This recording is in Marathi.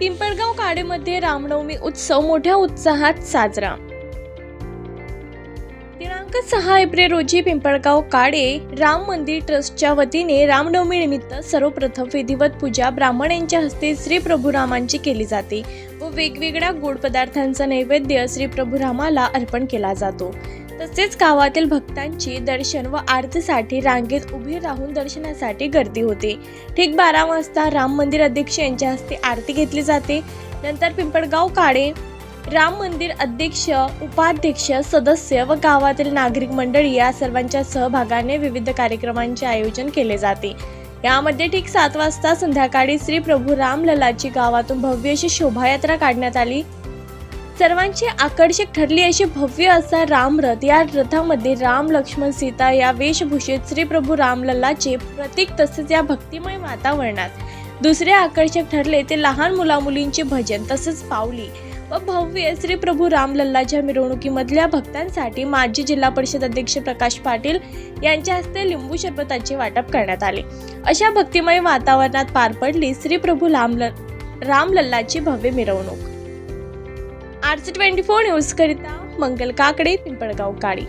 पिंपळगाव काडेमध्ये रामनवमी उत्सव मोठ्या उत्साहात साजरा. दिनांक सहा एप्रिल रोजी पिंपळगाव काडे राम मंदिर ट्रस्टच्या वतीने रामनवमी निमित्त सर्वप्रथम विधिवत पूजा ब्राह्मण यांच्या हस्ते श्री प्रभू रामांची केली जाते व वेगवेगळ्या गोड पदार्थांचा नैवेद्य श्री प्रभू रामाला अर्पण केला जातो. तसेच गावातील भक्तांची दर्शन व आरतीसाठी रांगेत उभे राहून दर्शनासाठी गर्दी होते. ठीक बारा वाजता राम मंदिर अध्यक्ष यांच्या हस्ते आरती घेतली जाते. नंतर पिंपळगाव काळे राम मंदिर अध्यक्ष उपाध्यक्ष सदस्य व गावातील नागरिक मंडळी या सर्वांच्या सहभागाने विविध कार्यक्रमांचे आयोजन केले जाते. यामध्ये ठीक सात वाजता संध्याकाळी श्री प्रभू रामललाची गावातून भव्य अशी शोभायात्रा काढण्यात आली. सर्वांची आकर्षक ठरली अशी भव्य असा रामरथ या रथामध्ये राम लक्ष्मण सीता या वेशभूषेत श्री प्रभू रामलल्लाचे प्रतीक तसेच या भक्तिमय वातावरणात. दुसरे आकर्षक ठरले ते लहान मुलामुलींचे भजन तसेच पावली. व भव्य श्री प्रभू रामलल्लाच्या मिरवणुकीमधल्या भक्तांसाठी माजी जिल्हा परिषद अध्यक्ष प्रकाश पाटील यांच्या हस्ते लिंबू शरबताचे वाटप करण्यात आले. अशा भक्तिमय वातावरणात पार पडली श्री प्रभू रामल रामलल्लाची भव्य मिरवणूक. आरसी ट्वेंटी फोर न्यूज करिता मंगल काकडे पिंपळगाव काळी